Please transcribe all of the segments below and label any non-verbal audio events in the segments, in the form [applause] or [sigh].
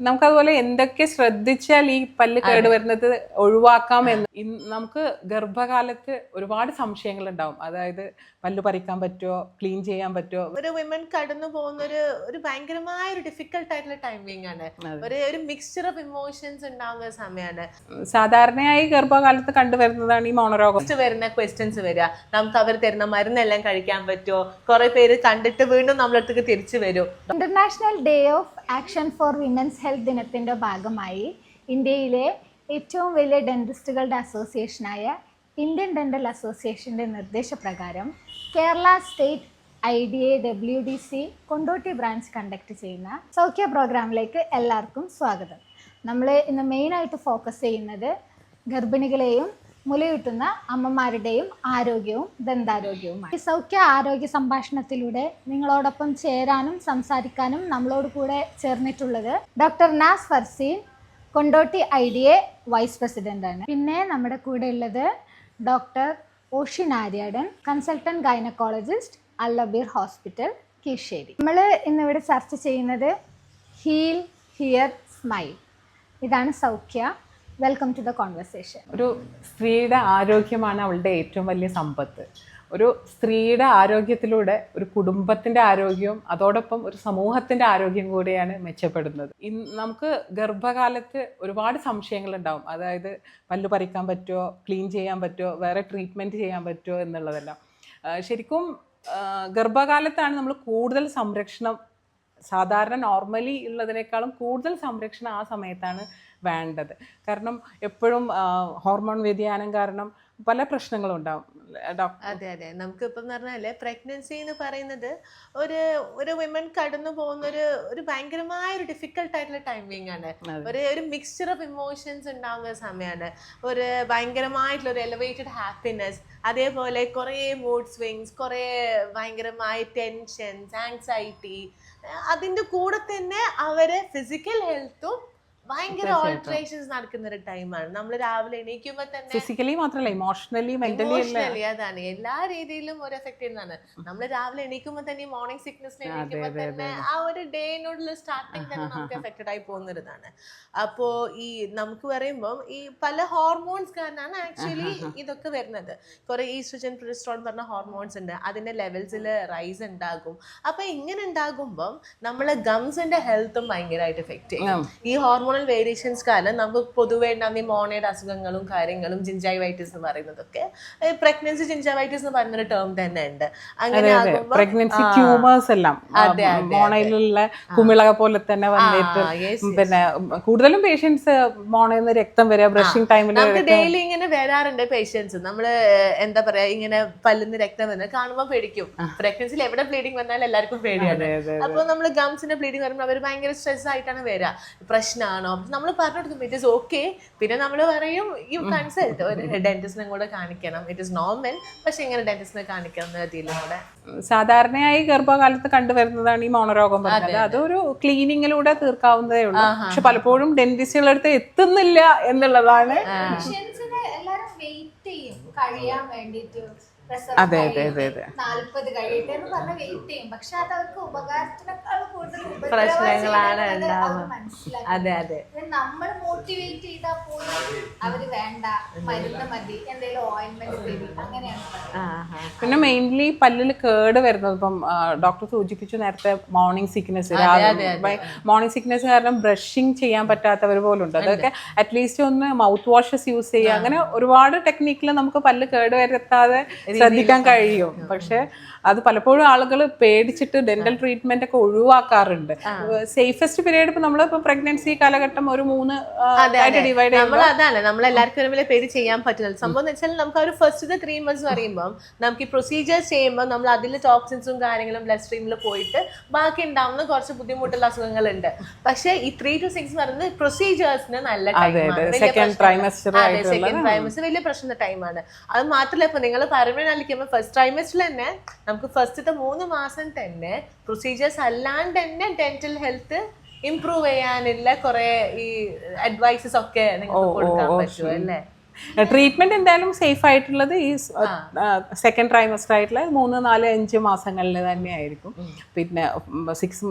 നമുക്കതുപോലെ എന്തൊക്കെ ശ്രദ്ധിച്ചാൽ ഈ പല്ല് കേട് വരുന്നത് ഒഴിവാക്കാം എന്ന്. നമുക്ക് ഗർഭകാലത്ത് ഒരുപാട് സംശയങ്ങൾ ഉണ്ടാവും അതായത് പല്ല് പറിക്കാൻ പറ്റുമോ ക്ലീൻ ചെയ്യാൻ പറ്റുമോ ഒരു വിമൻ കടന്നു പോകുന്ന ഒരു ഒരു ഭയങ്കരമായ ഒരു ഡിഫിക്കൽട്ട് ആയിട്ടുള്ള ടൈമിംഗ് ആണ്. ഒരു ഒരു മിക്സ്ചർ ഓഫ് ഇമോഷൻസ് ഉണ്ടാവുന്ന സമയമാണ് സാധാരണയായി ഗർഭകാലത്ത് കണ്ടുവരുന്നതാണ് ഈ മോണരോഗം വരുന്ന ക്വസ്റ്റ്യൻസ് വരിക. നമുക്ക് അവർ തരുന്ന മരുന്നെല്ലാം കഴിക്കാൻ പറ്റുമോ കുറെ പേര് കണ്ടിട്ട് വീണ്ടും നമ്മളടുത്തേക്ക് തിരിച്ചു വരും. International day of action for women's health ദിനത്തിന്റെ ഭാഗമായി ഇന്ത്യയിലെ ഏറ്റവും വലിയ ഡെന്റിസ്റ്റുകളുടെ അസോസിയേഷനായ ഇന്ത്യൻ ഡെന്റൽ അസോസിയേഷന്റെ നിർദ്ദേശപ്രകാരം Kerala state I D A W D C Kondotty branch conduct ചെയ്യുന്ന സൗഖ്യ പ്രോഗ്രാമിലേക്ക് എല്ലാവർക്കും സ്വാഗതം. നമ്മൾ ഇന്ന് മെയിനായിട്ട് ഫോക്കസ് ചെയ്യുന്നത് ഗർഭിണികളെയും മുലയൂട്ടുന്ന അമ്മമാരുടെയും ആരോഗ്യവും ദന്താരോഗ്യവുമാണ്. ഈ സൗഖ്യ ആരോഗ്യ സംഭാഷണത്തിലൂടെ നിങ്ങളോടൊപ്പം ചേരാനും സംസാരിക്കാനും നമ്മളോട് കൂടെ ചേർന്നിട്ടുള്ളത് doctor Naz Farseen Kondotty I D A vice president ആണ്. പിന്നെ നമ്മുടെ കൂടെ ഉള്ളത് doctor Oshin Aryadan consultant gynaecologist Al Abeer hospital Kizhisseri നമ്മൾ ഇന്നിവിടെ ചർച്ച ചെയ്യുന്നത് ഹീൽ ഹിയർ സ്മൈൽ. ഇതാണ് Saukhya welcome to the conversation ഒരു സ്ത്രീയുടെ ആരോഗ്യമാണ് അവളുടെ ഏറ്റവും വലിയ സമ്പത്ത്. ഒരു സ്ത്രീയുടെ ആരോഗ്യത്തിലൂടെ ഒരു കുടുംബത്തിന്റെ ആരോഗ്യവും അതോടൊപ്പം ഒരു സമൂഹത്തിന്റെ ആരോഗ്യം കൂടിയാണ് മെച്ചപ്പെടുന്നത്. ഇന്ന് നമുക്ക് ഗർഭകാലത്ത് ഒരുപാട് സംശയങ്ങളുണ്ടാവും. അതായത് പല്ല് പറിക്കാൻ പറ്റുമോ ക്ലീൻ ചെയ്യാൻ പറ്റുമോ വേറെ ട്രീറ്റ്മെന്റ് ചെയ്യാൻ പറ്റുമോ എന്നുള്ളതെല്ലാം. ശരിക്കും ഗർഭകാലത്താണ് നമ്മൾ കൂടുതൽ സംരക്ഷണം സാധാരണ നോർമലി ഉള്ളതിനേക്കാളും കൂടുതൽ സംരക്ഷണം ആ സമയത്താണ് വേണ്ടത്. കാരണം എപ്പോഴും ഹോർമോൺ വ്യതിയാനം കാരണം പല പ്രശ്നങ്ങളും ഉണ്ടാവും. അതെ അതെ. നമുക്ക് ഇപ്പം പറഞ്ഞാൽ പ്രഗ്നൻസി എന്ന് പറയുന്നത് ഒരു ഒരു വിമൻ കടന്നു പോകുന്ന ഒരു ഒരു ഭയങ്കരമായ ഒരു ഡിഫിക്കൽട്ട് ആയിട്ടുള്ള ടൈമിംഗ് ആണ്. ഒരു ഒരു മിക്സ്ചർ ഓഫ് ഇമോഷൻസ് ഉണ്ടാവുന്ന സമയമാണ്. ഒരു ഭയങ്കരമായിട്ടുള്ള ഒരു എലവേറ്റഡ് ഹാപ്പിനെസ് അതേപോലെ കുറേ മൂഡ് സ്വിങ്സ് കുറേ ഭയങ്കരമായ ടെൻഷൻസ് ആങ്സൈറ്റി അതിന്റെ കൂടെ തന്നെ അവരെ ഫിസിക്കൽ ഹെൽത്തും ഭയങ്കര. ഓൾട്രേഷൻസ് നടക്കുന്ന ഒരു ടൈമാണ് നമ്മൾ രാവിലെ എണീക്കുമ്പോൾ തന്നെ ഫിസിക്കലി മാത്രമല്ല ഇമോഷണലി മെന്റലി അതാണ്. എല്ലാ രീതിയിലും ഒരു എഫക്ട് ചെയ്യുന്നതാണ് നമ്മൾ രാവിലെ എണീക്കുമ്പോൾ തന്നെ മോർണിംഗ് സിക്നസ് എണീക്കുമ്പോൾ തന്നെ ആ ഒരു ഡേനോടുള്ള സ്റ്റാർട്ടിങ് തന്നെ നമുക്ക് [laughs] എഫക്റ്റഡ് ആയി പോകുന്നതാണ് അപ്പോ ഈ നമുക്ക് പറയുമ്പോൾ ഈ പല ഹോർമോൺസ് കാരണമാണ് ആക്ച്വലി ഇതൊക്കെ വരുന്നത്. കുറെ ഈസ്ട്രജൻ പ്രൊജസ്ട്രോൺ പറഞ്ഞ ഹോർമോൺസ് ഉണ്ട്. അതിന്റെ ലെവൽസിൽ റൈസ് ഉണ്ടാകും. അപ്പൊ ഇങ്ങനെ ഉണ്ടാകുമ്പം നമ്മളെ ഗംസിന്റെ ഹെൽത്തും ഭയങ്കരമായിട്ട് എഫക്ട് ചെയ്യും. ഈ ഈ ഹോർമോണൽ വേരിയേഷൻസ് കാരണം നമുക്ക് പൊതുവേ ഉണ്ടാകുന്ന മോണയുടെ അസുഖങ്ങളും കാര്യങ്ങളും ജിഞ്ചൈവൈറ്റിസ് എന്ന് പറയുന്നതൊക്കെ. പ്രഗ്നൻസി ജിഞ്ചൈവൈറ്റിസ് എന്ന് പറയുന്ന ഒരു ടേം തന്നെ ഉണ്ട്. അങ്ങനെ പ്രഗ്നൻസി ട്യൂമേഴ്സ് എല്ലാം. മോണയിലുള്ള കുമിളക പോലെ തന്നെ വന്നിട്ട് പിന്നെ കൂടുതലും പേഷ്യൻസ് മോണയിൽ നിന്ന് രക്തം വരിക ബ്രഷിംഗ് ടൈമിൽ നമുക്ക് ഡെയിലി ഇങ്ങനെ വരാറുണ്ട് പേഷ്യൻസ് നമ്മൾ എന്താ പറയാ ഇങ്ങനെ പല്ലിന്ന് രക്തം വരുന്നത് കാണുമ്പോൾ പേടിക്കും. പ്രഗ്നൻസിൽ എവിടെ ബ്ലീഡിങ് വന്നാലും എല്ലാവർക്കും പേടിയാണ്. അതെ അതെ അപ്പൊ നമ്മൾ ഗംസിന്റെ ബ്ലീഡിങ് വരുമ്പോൾ അവർ ഭയങ്കര സ്ട്രെസ് ആയിട്ടാണ് വരിക പ്രശ്നമാണോ നമ്മൾ പറഞ്ഞു കൊടുക്കും ഇറ്റ് ഇസ് ഓക്കെ പിന്നെ നമ്മൾ പറയും യു കൺസൾട്ട് ഒരു ഡെന്റിസ്റ്റിനെ കൂടെ കാണിക്കണം. ഇറ്റ് ഇസ് നോർമൽ പക്ഷെ ഇങ്ങനെ ഡെന്റിസ്റ്റിനെ കാണിക്കണം എന്ന രീതിയിലും കൂടെ. സാധാരണയായി ഗർഭകാലത്ത് കണ്ടുവരുന്നതാണ് ഈ മോണരോഗം പറഞ്ഞത്. അതൊരു ക്ലീനിങ്ങിലൂടെ തീർക്കാവുന്നതേ ഉള്ളൂ. പക്ഷെ പലപ്പോഴും ഡെന്റിസ്റ്റുകളുടെ അടുത്ത് എത്തുന്നില്ല എന്നുള്ളതാണ് എല്ലാരും വെയിറ്റ് ചെയ്യും. കഴിയാൻ വേണ്ടിട്ട് അതെ, അതെ, അതെ, അതെ. നാല്പത് കഴിയട്ടെ എന്ന് പറഞ്ഞ് വെയിറ്റ് ചെയ്യും പക്ഷെ അത് അവർക്ക് ഉപകാരത്തിനേക്കാൾ കൂടുതൽ പ്രശ്നങ്ങളാണ് ഉണ്ടാവുക. അതെ അതെ നമ്മൾ മോട്ടിവേറ്റ് ചെയ്താൽ പോലും അവർ വേണ്ട മരുന്ന് മതി എന്തെങ്കിലും ഓയിൻമെന്റ് തരും അങ്ങനെയാണ് പിന്നെ മെയിൻലി പല്ലിൽ കേട് വരുന്നത് ഇപ്പം ഡോക്ടർ സൂചിപ്പിച്ചു നേരത്തെ മോർണിംഗ് സിക്നസ് മോർണിംഗ് സിക്നസ് കാരണം ബ്രഷിങ് ചെയ്യാൻ പറ്റാത്തവർ പോലും ഉണ്ട്. അതൊക്കെ അറ്റ്ലീസ്റ്റ് ഒന്ന് മൗത്ത് വാഷസ് യൂസ് ചെയ്യുക. അങ്ങനെ ഒരുപാട് ടെക്നിക്കിൽ നമുക്ക് പല്ല് കേട് വരുത്താതെ ശ്രദ്ധിക്കാൻ കഴിയും. പക്ഷെ അത് പലപ്പോഴും ആളുകൾ പേടിച്ചിട്ട് ഡെന്റൽ ട്രീറ്റ്മെന്റ് ഒക്കെ ഒഴിവാക്കാറുണ്ട്. സേഫസ്റ്റ് പീരീഡ് ഇപ്പൊ നമ്മൾ ഇപ്പൊ പ്രഗ്നൻസി കാലഘട്ടം ഒരു മൂന്ന് ആയിട്ട് ഡിവൈഡ് നമ്മൾ അതാണ് നമ്മൾ എല്ലാവർക്കും ഒരുപോലെ പേര് ചെയ്യാൻ പറ്റുന്നത്. സംഭവം എന്ന് വെച്ചാൽ നമുക്ക് ഒരു ഫസ്റ്റ് ത്രീ മന്ത്സ് പറയുമ്പോൾ നമുക്ക് ഈ പ്രൊസീജിയേഴ്സ് ചെയ്യുമ്പോൾ നമ്മൾ അതിൽ ടോക്സിൻസും കാര്യങ്ങളും ബ്ലഡ് സ്ട്രീമിൽ പോയിട്ട് ബാക്കി ഉണ്ടാവുന്ന കുറച്ച് ബുദ്ധിമുട്ടുള്ള അസുഖങ്ങളുണ്ട്. പക്ഷേ ഈ ത്രീ ടു സിക്സ് പറയുന്നത് പ്രൊസീജിയേഴ്സിന് നല്ല ടൈമാണ് സെക്കൻഡ് ട്രൈമസ്റ്റർ വലിയ പ്രശ്നമുള്ള ടൈമാണ് അത് മാത്രമല്ല ഇപ്പൊ നിങ്ങൾ പറയുമ്പോൾ ഫസ്റ്റ് ട്രൈമസ്റ്ററിൽ തന്നെ നമുക്ക് ഫസ്റ്റത്തെ മൂന്ന് മാസം തന്നെ പ്രൊസീജിയേഴ്സ് അല്ലാണ്ട് തന്നെ ഡെന്റൽ ഹെൽത്ത് ഇംപ്രൂവ് ചെയ്യാനുള്ള കുറെ ഈ അഡ്വൈസസ് ഒക്കെ നിങ്ങൾക്ക് കൊടുക്കാൻ പറ്റുമോ അല്ലേ? ട്രീറ്റ്മെന്റ് എന്തായാലും സേഫ് ആയിട്ടുള്ളത് ഈ സെക്കൻഡ് ട്രൈമസ്റ്റർ ആയിട്ടുള്ള മൂന്ന് നാല് അഞ്ച് മാസങ്ങളിൽ തന്നെയായിരിക്കും. പിന്നെ സിക്സ്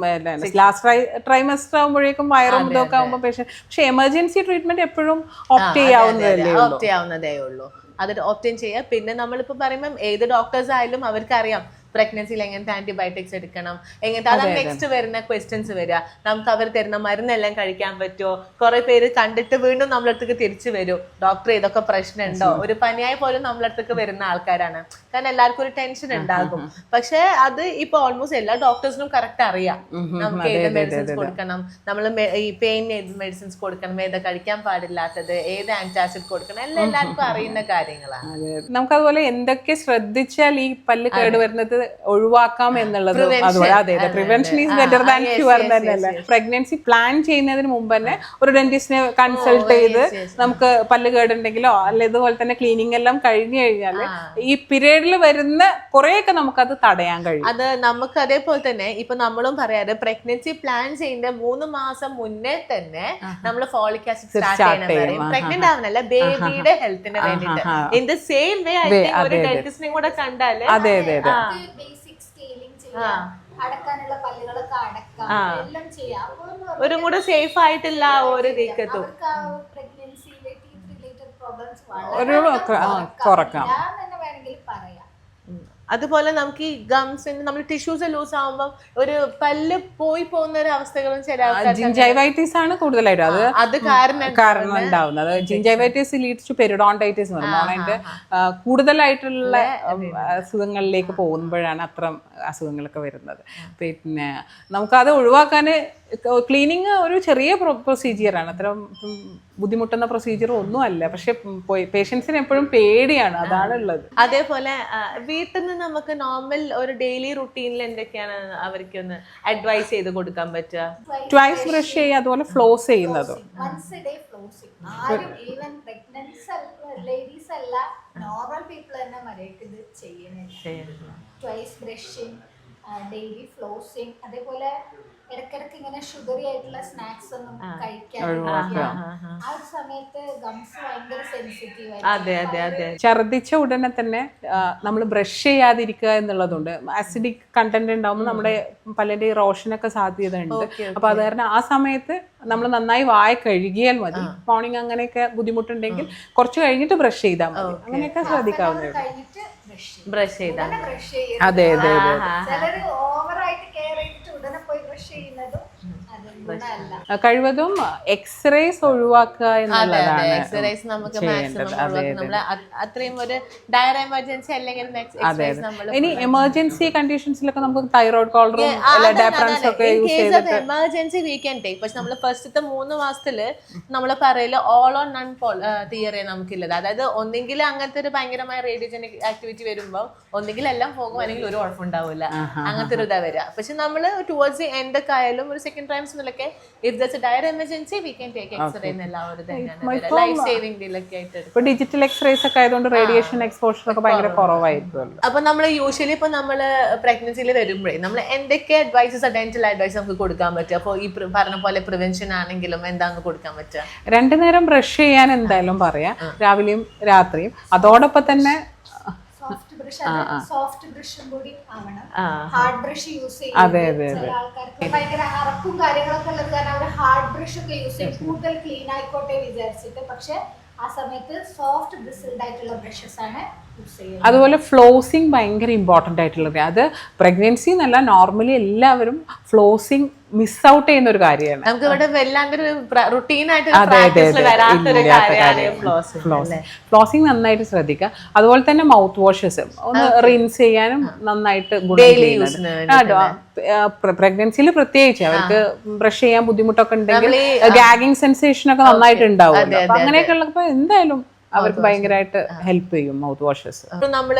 ലാസ്റ്റ് ട്രൈമസ്റ്റർ ആകുമ്പോഴേക്കും വയറും ഇതൊക്കെ ആകുമ്പോൾ പക്ഷേ പക്ഷെ എമർജൻസി ട്രീറ്റ്മെന്റ് എപ്പോഴും ഓപ്റ്റ് ചെയ്യാവുന്നതല്ലേ ഓപ്റ്റ് ചെയ്യാവുന്നതേ ഉള്ളൂ. അത് ഓപ്റ്റൈൻ ചെയ്യുക പിന്നെ നമ്മളിപ്പോൾ പറയുമ്പം ഏത് ഡോക്ടേഴ്സ് ആയാലും അവർക്കറിയാം. പ്രഗ്നൻസിയിൽ എങ്ങനത്തെ ആന്റിബയോട്ടിക്സ് എടുക്കണം? എങ്ങനത്തെ അതാണ് നെക്സ്റ്റ് വരുന്ന ക്വസ്റ്റ്യൻസ് വരിക. നമുക്ക് അവർ തരുന്ന മരുന്നെല്ലാം കഴിക്കാൻ പറ്റുമോ? കുറെ പേര് കണ്ടിട്ട് വീണ്ടും നമ്മളടുത്തേക്ക് തിരിച്ചു വരും. ഡോക്ടർ ഇതൊക്കെ പ്രശ്നമുണ്ടോ? ഒരു പനിയായി പോലും നമ്മളടുത്തേക്ക് വരുന്ന ആൾക്കാരാണ്. കാരണം എല്ലാവർക്കും ഒരു ടെൻഷൻ ഉണ്ടാകും. പക്ഷെ അത് ഇപ്പൊ ഓൾമോസ്റ്റ് എല്ലാ ഡോക്ടേഴ്സിനും കറക്റ്റ് അറിയാം. നമുക്ക് ഏത് മെഡിസിൻസ് കൊടുക്കണം? നമ്മൾ ഈ പെയിൻ മെഡിസിൻസ് കൊടുക്കണം? ഏത് കഴിക്കാൻ പാടില്ലാത്തത്? ഏത് ആന്റാസിഡ് കൊടുക്കണം? എല്ലാം എല്ലാവർക്കും അറിയുന്ന കാര്യങ്ങളാണ്. നമുക്ക് അതുപോലെ എന്തൊക്കെ ശ്രദ്ധിച്ചാൽ ഈ പല്ല് കേടുവരുന്നത് ഒഴിവാക്കാം എന്നുള്ളത് അതുപോലെ. അതെ അതെ. Prevention is better than cure തന്നെയല്ലേ? പ്രഗ്നൻസി പ്ലാൻ ചെയ്യുന്നതിന് മുമ്പ് തന്നെ ഒരു ഡെന്റിസ്റ്റിനെ കൺസൾട്ട് ചെയ്ത് നമുക്ക് പല്ല് കേടുണ്ടെങ്കിലോ അല്ല ഇതുപോലെ തന്നെ ക്ലീനിങ് എല്ലാം കഴിഞ്ഞു കഴിഞ്ഞാൽ ഈ പീരീഡിൽ വരുന്ന കുറെയൊക്കെ അത് തടയാൻ കഴിയും. അത് നമുക്ക് അതേപോലെ തന്നെ ഇപ്പൊ നമ്മളും പറയാറ് പ്രഗ്നൻസി പ്ലാൻ ചെയ്യുന്ന മൂന്ന് മാസം മുന്നേ തന്നെ നമ്മൾ ഫോളിക് ആസിഡ് സ്റ്റാർട്ട് ചെയ്യണം പ്രഗ്നന്റ് ആവുന്നല്ല ബേബിയുടെ ഹെൽത്തിന് വേണ്ടിയിട്ട്. In the same way I think ഒരു ഡെന്റിസ്റ്റിനെ കൂടെ കണ്ടാൽ അതെ അതെ ബേസിക് സ്കെയിലിംഗ് ചെയ്യാം. അടക്കാനുള്ള പല്ലുകളൊക്കെ അടക്കാം. എല്ലാം ചെയ്യാം. ഒരു കൂടെ സേഫ് ആയിട്ടില്ല ഓരോ ഒരു അവർക്ക് പ്രഗ്നൻസിയിലെ ടീത്ത് റിലേറ്റഡ് പ്രോബ്ലംസ് ഒരു ക- കുറക്കാം. അതുപോലെ നമുക്ക് ഈ ഗംസിന് നമ്മൾ ടിഷ്യൂസ് ലൂസ് ആവുമ്പോൾ ഒരു പല്ല് പോയി പോകുന്ന ഒരു അവസ്ഥകളും ചില ജിൻജൈവൈറ്റിസ് ആണ് കൂടുതലായിട്ട്. അത് അത് കാരണം കാരണം ഉണ്ടാവുന്നത്. ജിൻജൈവൈറ്റിസ് ലീഡ്സ് ടു പെരിഡോണ്ടൈറ്റിസ് അതിന്റെ കൂടുതലായിട്ടുള്ള അസുഖങ്ങളിലേക്ക് പോകുമ്പോഴാണ് അത്തരം അസുഖങ്ങളൊക്കെ വരുന്നത്. പിന്നെ നമുക്കത് ഒഴിവാക്കാൻ ക്ലീനിങ് ഒരു ചെറിയ പ്രൊസീജിയറാണ് അത്ര ബുദ്ധിമുട്ടുന്ന പ്രൊസീജിയർ ഒന്നും അല്ല. പക്ഷെ പേഷ്യൻസിന് എപ്പോഴും പേടിയാണ്. അതാണ് ഉള്ളത്. അതേപോലെ വീട്ടിൽ നിന്ന് നമുക്ക് നോർമൽ ഒരു ഡെയിലി റുട്ടീനിൽ എന്തൊക്കെയാണ് അവർക്ക് ഒന്ന് അഡ്വൈസ് ചെയ്ത് കൊടുക്കാൻ പറ്റുക? ട്വൈസ് ബ്രഷ് ചെയ്യുക അതുപോലെ ഫ്ലോസ് ചെയ്യുന്നതും. വൺസ് എ ഡേ ഫ്ലോസിങ് ആരും ഈവൻ പ്രഗ്നൻസ് ലേഡീസ് അല്ല നോർമൽ പീപ്പിൾ തന്നെ മര്യാദയ്ക്ക് ഇത് ചെയ്യുന്നില്ല ട്വൈസ് ബ്രഷിങ് ഡെയിലി ഫ്ലോസിങ് അതേപോലെ ഇടയ്ക്കിടയ്ക്ക് ഇങ്ങനെ ഷുഗറി ആയിട്ടുള്ള സ്നാക്സ് ഒന്നും കഴിക്കാതിരിക്കുക ആ ഒരു സമയത്ത് ഗംസ് ഭയങ്കര സെൻസിറ്റീവ് അതെ അതെ അതെ. ഛർദ്ദിച്ച ഉടനെ തന്നെ നമ്മൾ ബ്രഷ് ചെയ്യാതിരിക്കുക എന്നുള്ളതുണ്ട്. ആസിഡിക് കണ്ടന്റ് ഉണ്ടാവുമ്പോൾ നമ്മുടെ പലരുടെയും റോഷനൊക്കെ സാധ്യത ഉണ്ട് അപ്പൊ അത് കാരണം ആ സമയത്ത് നമ്മൾ നന്നായി വായ കഴുകിയാൽ മതി. മോർണിംഗ് അങ്ങനെയൊക്കെ ബുദ്ധിമുട്ടുണ്ടെങ്കിൽ കുറച്ച് കഴിഞ്ഞിട്ട് ബ്രഷ് ചെയ്താൽ മതി. അങ്ങനെയൊക്കെ ശ്രദ്ധിക്കാവുന്നതാണ് ബ്രഷ് ചെയ്താൽ അതെ അതെ അതെ ചിലര് ഓവറായിട്ട് കെയർ ചെയ്തിട്ട് ഉടനെ പോയി ബ്രഷ് ചെയ്യുന്നതും അത് ഗുണമല്ല ആ, കഴിവതും എക്സ്റേസ് ഒഴിവാക്കുക എന്നുള്ളതാണ് എക്സ്റേസ് നമുക്ക് മാക്സിമം അത്രയും ഒരു ഡയർ എമർജൻസി അല്ലെങ്കിൽ ഇനി എമർജൻസി കണ്ടീഷൻസിലൊക്കെ നമുക്ക് തൈറോയ്ഡ് കോളറും അല്ല ഡാപ്രാൻസ് ഒക്കെ യൂസ് ചെയ്തിട്ട്. എമർജൻസി വി ക്യാൻ ടേക്ക് പക്ഷെ നമ്മൾ ഫസ്റ്റത്തെ മൂന്ന് മാസത്തിൽ നമ്മൾ പറയൽ ഓൾ ഓൺ നൺ തിയറി നമുക്കില്ലത്. അതായത് ഒന്നെങ്കിൽ അങ്ങനത്തെ ഒരു ഭയങ്കരമായ റേഡിയോജനിക് ആക്ടിവിറ്റി വരുമ്പോൾ ഒന്നെങ്കിൽ എല്ലാം പോകും അല്ലെങ്കിൽ ഒരു കുഴപ്പമുണ്ടാവില്ല അങ്ങനത്തെ ഒരു ഇതാ വരിക പക്ഷെ നമ്മൾ ടുവേർഡ്സ് ദി എൻഡ് ഒക്കെ ആയാലും ഒരു second ടൈംസിലൊക്കെ if there's dire emergency we can take X-ray എന്നുള്ള ഒരു തന്നെയാണ്. ലൈഫ് സേവിംഗ് ഡിലൊക്കെ ആയിട്ട്. ഇപ്പൊ ഡിജിറ്റൽ എക്സ്റേസ് ഒക്കെ ആയതുകൊണ്ട് റേഡിയേഷൻ എക്സ്പോഷർ ഒക്കെ ഭയങ്കര കുറവായിരുന്നു അപ്പൊ നമ്മൾ യൂഷ്വലി ഇപ്പൊ നമ്മൾ പ്രഗ്നൻസിയിൽ വരുമ്പോഴേ നമ്മൾ എന്തൊക്കെ അഡ്വൈസസ് ഡെന്റൽ അഡ്വൈസ് നമുക്ക് കൊടുക്കാൻ പറ്റും അപ്പോൾ ഈ പറഞ്ഞ പോലെ പ്രിവെൻഷൻ ആണെങ്കിലും എന്താന്ന് കൊടുക്കാൻ പറ്റുക? രണ്ടു നേരം ബ്രഷ് ചെയ്യാൻ എന്തായാലും പറയാം. രാവിലെയും രാത്രിയും. അതോടൊപ്പം തന്നെ ബ്രഷ് സോഫ്റ്റ് ബ്രഷും കൂടി ആവണം. ആ. ഹാർഡ് ബ്രഷ് യൂസ് അതെ, ചെയ്യും. അതെ, ചില ആൾക്കാർക്ക് ഭയങ്കര അറപ്പും കാര്യങ്ങളൊക്കെ ഉള്ളത് കാരണം അവർ ഹാർഡ് ബ്രഷ് ഒക്കെ യൂസ് ചെയ്യും. കൂടുതൽ ക്ലീൻ ആയിക്കോട്ടെ വിചാരിച്ചിട്ട്. പക്ഷെ ആ സമയത്ത് സോഫ്റ്റ് ബ്രിസിൽഡ് ആയിട്ടുള്ള ബ്രഷസ് ആണ് അതുപോലെ ഫ്ലോസിങ് ഭയങ്കര ഇമ്പോർട്ടന്റ് ആയിട്ടുള്ളത്. അത് പ്രഗ്നൻസി എന്നല്ല നോർമലി എല്ലാവരും ഫ്ലോസിങ് മിസ് ഔട്ട് ചെയ്യുന്ന ഒരു കാര്യമാണ്. നമുക്ക് ഇവിടെ വല്ലാണ്ടൊരു ഫ്ലോസിങ് നന്നായിട്ട് ശ്രദ്ധിക്കുക. അതുപോലെ തന്നെ മൗത്ത് വാഷസ് ഒന്ന് റിൻസ് ചെയ്യാനും നന്നായിട്ട് പ്രഗ്നൻസിയിൽ പ്രത്യേകിച്ച് അവർക്ക് ബ്രഷ് ചെയ്യാൻ ബുദ്ധിമുട്ടൊക്കെ ഉണ്ടെങ്കിൽ ഗാഗിങ് സെൻസേഷൻ ഒക്കെ നന്നായിട്ട് ഉണ്ടാവും അങ്ങനെയൊക്കെ ഉള്ളപ്പോ എന്തായാലും അവർക്ക് ഭയങ്കരമായിട്ട് ഹെൽപ്പ് ചെയ്യും മൗത്ത് വാഷസ് നമ്മൾ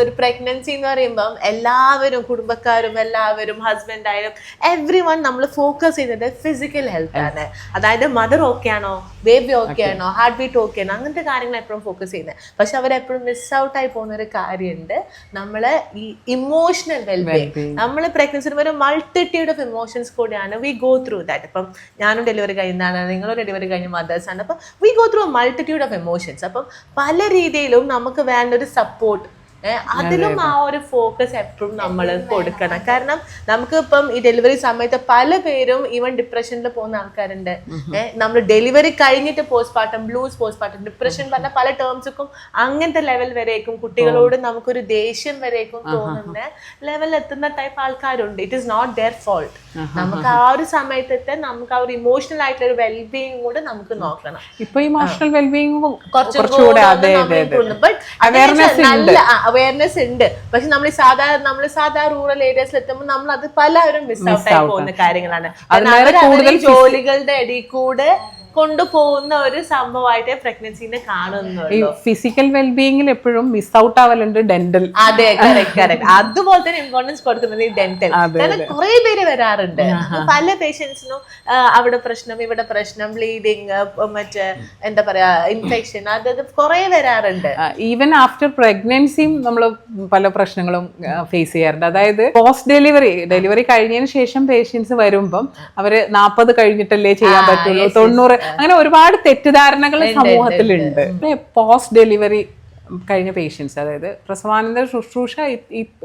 ഒരു പ്രഗ്നൻസി എന്ന് പറയുമ്പോൾ എല്ലാവരും കുടുംബക്കാരും എല്ലാവരും ഹസ്ബൻഡ് ആയാലും എവ്രി വൺ നമ്മൾ ഫോക്കസ് ചെയ്യുന്നത് ഫിസിക്കൽ ഹെൽത്ത് ആണ്. അതായത് മദർ ഓക്കെ ആണോ? ബേബി ഓക്കെ ആണോ? ഹാർട്ട് ബീറ്റ് ഓക്കെ ആണോ? അങ്ങനത്തെ കാര്യങ്ങൾ എപ്പോഴും ഫോക്കസ് ചെയ്യുന്നത്. പക്ഷെ അവരെപ്പോഴും മിസ് ഔട്ട് ആയി പോകുന്ന ഒരു കാര്യമുണ്ട്. നമ്മൾ ഈ ഇമോഷണൽ വെൽബീങ് നമ്മൾ പ്രഗ്നൻസി ഒരു മൾട്ടിറ്റ്യൂഡ് ഓഫ് ഇമോഷൻസ് കൂടിയാണ് വി ഗോ ത്രൂ ദാറ്റ് ഇപ്പം ഞാനും ഡെലിവറി കഴിഞ്ഞതാണ് നിങ്ങളും ഡെലിവറി കഴിഞ്ഞ മദേഴ്സ് ആണ്. അപ്പം we go through multitude of emotions patience അപ്പം പല രീതിയിലും നമുക്ക് വേണ്ട ഒരു സപ്പോർട്ട് അതിലും ആ ഒരു ഫോക്കസ് എപ്പോഴും നമ്മൾ കൊടുക്കണം. കാരണം നമുക്ക് ഇപ്പം ഈ ഡെലിവറി സമയത്ത് പല പേരും ഈവൻ ഡിപ്രഷനിൽ പോകുന്ന ആൾക്കാരുണ്ട്. നമ്മൾ ഡെലിവറി കഴിഞ്ഞിട്ട് പോസ്റ്റ്മോർട്ടം ബ്ലൂസ് പോസ്റ്റ്മോർട്ടം ഡിപ്രഷൻ പറഞ്ഞ പല ടേംസും അങ്ങനത്തെ ലെവൽ വരേക്കും. കുട്ടികളോട് നമുക്കൊരു ദേഷ്യം വരേക്കും തോന്നുന്ന ലെവൽ എത്തുന്ന ടൈപ്പ് ആൾക്കാരുണ്ട്. It is not their fault നമുക്ക് ആ ഒരു സമയത്തത്തെ നമുക്ക് ആ ഒരു ഇമോഷണൽ ആയിട്ടുള്ള ഒരു വെൽബീയിങ് കൂടെ നമുക്ക് നോക്കണം. ഇപ്പൊ ഇമോഷണൽ കുറച്ചും കുറച്ചുകൂടെ കൂടെ അവയർനെസ് ഉണ്ട്. പക്ഷെ നമ്മൾ സാധാരണ നമ്മൾ സാധാരണ റൂറൽ ഏരിയസിൽ എത്തുമ്പോൾ നമ്മൾ അത് പലരും മിസ് ഔട്ട് ആയി പോകുന്ന കാര്യങ്ങളാണ്. ജോലികളുടെ ഇടയിൽ കൂടെ കൊണ്ടുപോകുന്ന ഒരു സംഭവമായിട്ട് പ്രഗ്നൻസിനെ ഈ കാണുന്നുള്ളൂ ഫിസിക്കൽ വെൽബീയിങ്ങിൽ എപ്പോഴും മിസ് ഔട്ട് ആവലുണ്ട് ഡെന്റൽ അതെ കറക്റ്റ് കറക്റ്റ് അതുപോലെ തന്നെ ഇമ്പോർട്ടൻസ് കൊടുക്കുന്നത് ഈ ഡെന്റൽ കാരണം കുറെ പേര് വരാറുണ്ട്. പല പേഷ്യൻസിനും അവിടെ പ്രശ്നം ഇവിടെ പ്രശ്നം ബ്ലീഡിങ് മറ്റേ എന്താ പറയാ ഇൻഫെക്ഷൻ അത് കുറെ വരാറുണ്ട്. ഈവൻ ആഫ്റ്റർ പ്രഗ്നൻസിയും നമ്മൾ പല പ്രശ്നങ്ങളും ഫേസ് ചെയ്യാറുണ്ട്. അതായത് പോസ്റ്റ് ഡെലിവറി ഡെലിവറി കഴിഞ്ഞതിന് ശേഷം പേഷ്യൻസ് വരുമ്പം അവർ നാൽപ്പത് കഴിഞ്ഞിട്ടല്ലേ ചെയ്യാൻ പറ്റുള്ളൂ. തൊണ്ണൂറ് അങ്ങനെ ഒരുപാട് തെറ്റിദ്ധാരണകൾ സമൂഹത്തിലുണ്ട്. പോസ്റ്റ് ഡെലിവറി കഴിഞ്ഞ പേഷ്യൻസ് അതായത് പ്രസവാനന്തര ശുശ്രൂഷ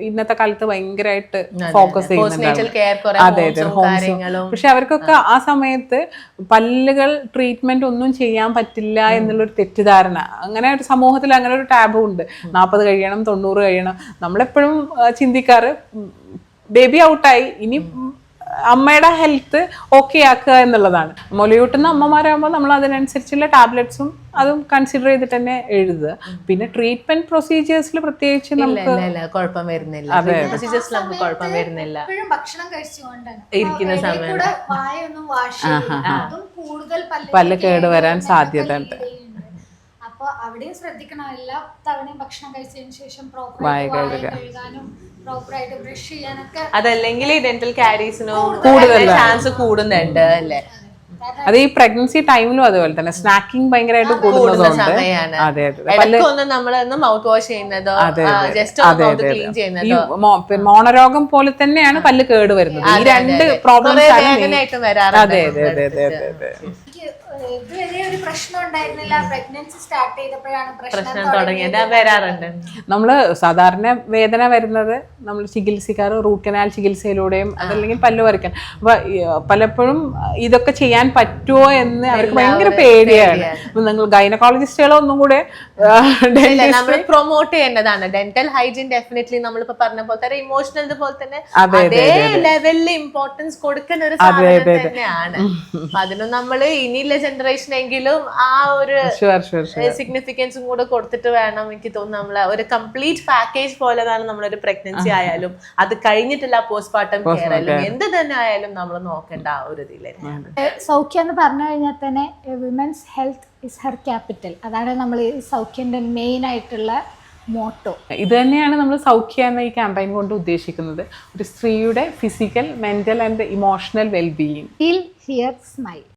ഇന്നത്തെ കാലത്ത് ഭയങ്കരമായിട്ട് ഫോക്കസ് ചെയ്യുന്നുണ്ട് അതെ അതെ പക്ഷെ അവർക്കൊക്കെ ആ. സമയത്ത് പല്ലുകൾ ട്രീറ്റ്മെന്റ് ഒന്നും ചെയ്യാൻ പറ്റില്ല എന്നുള്ളൊരു തെറ്റിദ്ധാരണ. അങ്ങനെ ഒരു സമൂഹത്തിൽ അങ്ങനെ ഒരു ടാബും ഉണ്ട്. നാൽപ്പത് കഴിയണം തൊണ്ണൂറ് കഴിയണം. നമ്മളെപ്പോഴും ചിന്തിക്കാറ് ബേബി ഔട്ടായി ഇനി അമ്മയുടെ ഹെൽത്ത് ഓക്കെ ആക്കുക എന്നുള്ളതാണ്. മുലയൂട്ടുന്ന അമ്മമാരാകുമ്പോൾ നമ്മൾ അതിനനുസരിച്ചുള്ള ടാബ്ലറ്റ്സും അതും കൺസിഡർ ചെയ്തിട്ട് തന്നെ എഴുതുക. പിന്നെ ട്രീറ്റ്മെന്റ് പ്രൊസീജിയേഴ്സിൽ പ്രത്യേകിച്ച് നമുക്ക് ഇല്ല ഇല്ല കുഴപ്പം വരുന്നില്ല. പ്രൊസീജിയേഴ്സിൽ നമുക്ക് കുഴപ്പം വരുന്നില്ല. എപ്പോഴും ഭക്ഷണം കഴിച്ചുകൊണ്ടാണ്. ഇരിക്കുന്ന സമയം. കൂടെ വായൊന്നും വാഷ് ചെയ്യില്ല അതും കൂടുതൽ പല്ല് കേടുവരാൻ സാധ്യതയുണ്ട്. അപ്പൊ അവിടെയും ശ്രദ്ധിക്കണം. എല്ലാ തവണയും ഭക്ഷണം കഴിച്ചതിന് ശേഷം പ്രോപ്പർ വായ വായ കഴുകാനും ബ്രഷ് ചെയ്യാനൊക്കെ അതല്ലെങ്കിൽ ഡെന്റൽ കാരീസിനോ കൂടുതൽ ചാൻസ് കൂടുന്നുണ്ട് അല്ലേ? അത്. ഈ പ്രഗ്നൻസി ടൈമിലും അതുപോലെ തന്നെ. സ്നാക്കിംഗ് ഭയങ്കരമായിട്ട് കൂടുന്ന കൂടുന്നതുകൊണ്ട് മൗത്ത് വാഷ് ചെയ്യുന്നതോ. ജസ്റ്റ് മോണരോഗം പോലെ തന്നെയാണ് പല്ല് കേട് വരുന്നത് ഈ രണ്ട് പ്രോബ്ലം പ്രോബ്ലംസ് അതെ അതെ അതെ അതെ അതെ. എനിക്ക് ഇതുവരെ ഒരു പ്രശ്നം ഉണ്ടായിരുന്നില്ല. പ്രഗ്നൻസി സ്റ്റാർട്ട് ചെയ്തപ്പോഴാണ് പ്രശ്നം തുടങ്ങിയത്. വരാറുണ്ട്. നമ്മൾ സാധാരണ വേദന വരുന്നത് നമ്മൾ ചികിത്സിക്കാറ് റൂട്ട് കനാൽ ചികിത്സയിലൂടെയും അതല്ലെങ്കിൽ പല്ല് പറിക്കാൻ. അപ്പൊ പലപ്പോഴും ഇതൊക്കെ ചെയ്യാൻ പറ്റുമോ എന്ന് അവർക്ക് ഭയങ്കര പേടിയാണ്. നിങ്ങൾ ഗൈനക്കോളജിസ്റ്റുകളെ ഒന്നും കൂടെ നമ്മൾ പ്രൊമോട്ട് ചെയ്യേണ്ടതാണ്. ഡെന്റൽ ഹൈജീൻ ഡെഫിനറ്റ്ലി നമ്മളിപ്പോ പറഞ്ഞ പോലെ തന്നെ ഇമോഷണൽ പോലെ തന്നെ അതേ ലെവലിൽ ഇമ്പോർട്ടൻസ് കൊടുക്കുന്ന ഒരു സാധനം തന്നെയാണ്. അതിനും നമ്മൾ ഇനിയുള്ള ജനറേഷൻ എങ്കിലും ആ ഒരു സിഗ്നിഫിക്കൻസും കൂടെ കൊടുത്തിട്ട് വേണം എനിക്ക് തോന്നുന്നു നമ്മളെ ഒരു കംപ്ലീറ്റ് പാക്കേജ് പോലെ തന്നെ നമ്മളൊരു പ്രഗ്നൻസി ആയാലും അത് കഴിഞ്ഞിട്ടുള്ള പോസ്റ്റ്മോർട്ടം കെയർ ആയാലും എന്ത് തന്നെ ആയാലും നമ്മൾ നോക്കേണ്ട ആ ഒരു ഇതിൽ സൗഖ്യം എന്ന് പറഞ്ഞു കഴിഞ്ഞാൽ തന്നെ women's health is her capital അതാണ് നമ്മൾ ഈ സൗഖ്യന്റെ മെയിൻ ആയിട്ടുള്ള മോട്ടോ ഇത് തന്നെയാണ് നമ്മൾ സൗഖ്യ എന്ന ഈ ക്യാമ്പയിൻ കൊണ്ട് ഉദ്ദേശിക്കുന്നത്. ഒരു സ്ത്രീയുടെ physical mental and emotional wellbeing here smile